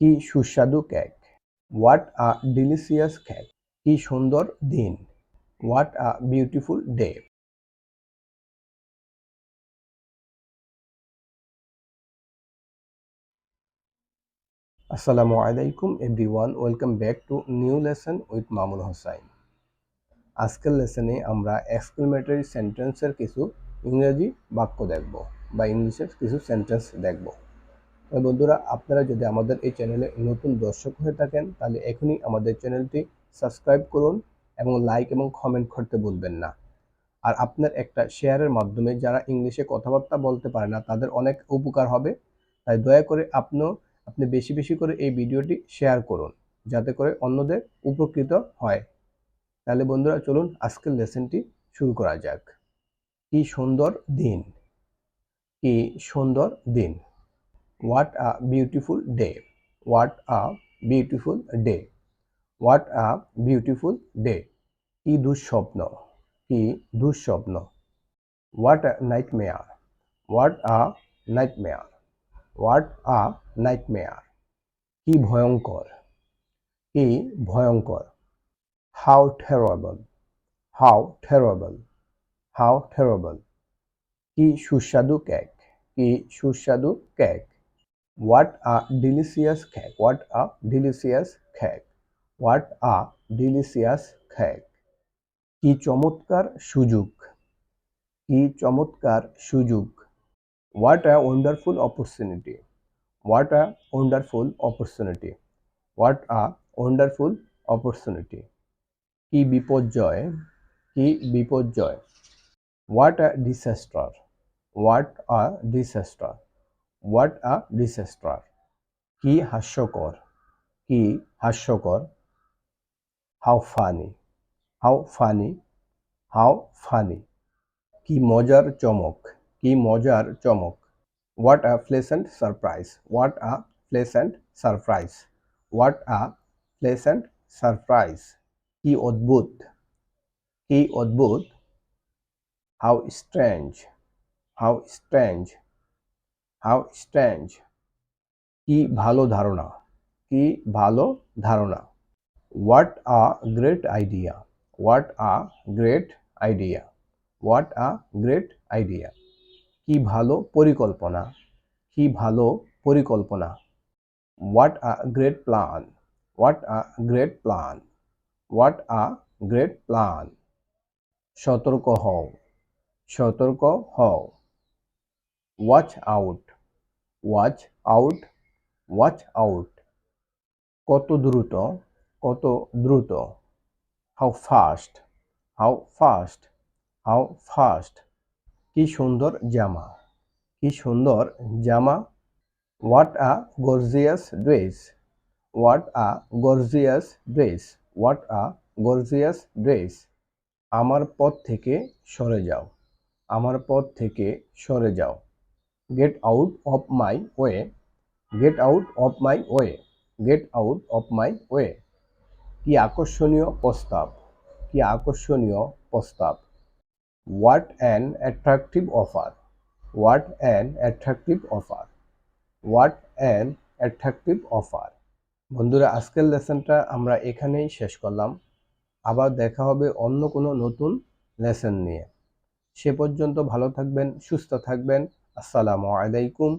কি সুস্বাদু cake what a delicious cake কি সুন্দর দিন। হোয়াট আ বিউটিফুল ডে আসসালামু আলাইকুম everyone welcome back to new lesson with Mamun Hossain আজকের লেসনে আমরা এক্সক্লেমেটরি সেন্টেন্সের কিছু ইংরেজি বাক্য দেখব বা ইংলিশের কিছু সেন্টেন্স দেখব। বন্ধুরা, আপনারা যদি আমাদের এই চ্যানেলে নতুন দর্শক হয়ে থাকেন, তাহলে এখনই আমাদের চ্যানেলটি সাবস্ক্রাইব করুন এবং লাইক এবং কমেন্ট করতে ভুলবেন না। আর আপনার একটা শেয়ারের মাধ্যমে যারা ইংলিশে কথাবার্তা বলতে পারে না, তাদের অনেক উপকার হবে। তাই দয়া করে আপনিও আপনি বেশি বেশি করে এই ভিডিওটি শেয়ার করুন, যাতে করে অন্যদের উপকৃত হয়। তাহলে বন্ধুরা, চলুন আজকের লেসনটি শুরু করা যাক। কি সুন্দর দিন। কি সুন্দর দিন। What a beautiful day what a beautiful day what a beautiful day কি দুঃস্বপ্ন কি দুঃস্বপ্ন। What a nightmare what a nightmare what a nightmare কি ভয়ঙ্কর। কি ভয়ঙ্কর। How terrible how terrible how terrible কি সুস্বাদু কেক কি সুস্বাদু cake what a delicious cake what a delicious cake what a delicious cake কি চমৎকার সুযোগ। কি চমৎকার সুযোগ। What a wonderful opportunity what a wonderful opportunity what a wonderful opportunity কি বিপর্যয়। কি বিপর্যয়। What a disaster what a disaster what a disaster কি হাস্যকর কি হাস্যকর how funny how funny how funny কি মজার চমক কি মজার চমক what a pleasant surprise what a pleasant surprise what a pleasant surprise কি অদ্ভুত কি অদ্ভুত how strange how strange how strange কি ভালো ধারণা। কি ভালো ধারণা। What a great idea what a great idea what a great idea কি ভালো পরিকল্পনা। কি ভালো পরিকল্পনা। What a great plan what a great plan what a great plan সতর্ক হও। সতর্ক হও। Watch out watch out watch out কত দ্রুত? কত দ্রুত? How fast how fast how fast কি সুন্দর জামা। কি সুন্দর জামা। What a gorgeous dress what a gorgeous dress what a gorgeous dress আমার পথ থেকে সরে যাও। আমার পথ থেকে সরে যাও। Get out of my way get out of my way get out of my way কি আকর্ষণীয় প্রস্তাব? কি আকর্ষণীয় প্রস্তাব? What an attractive offer what an attractive offer what an attractive offer বন্ধুরা, আজকের লেসনটা আমরা এখানেই শেষ করলাম। আবার দেখা হবে অন্য কোনো নতুন লেসন নিয়ে। সে পর্যন্ত ভালো থাকবেন, সুস্থ থাকবেন। আসসালামু আলাইকুম।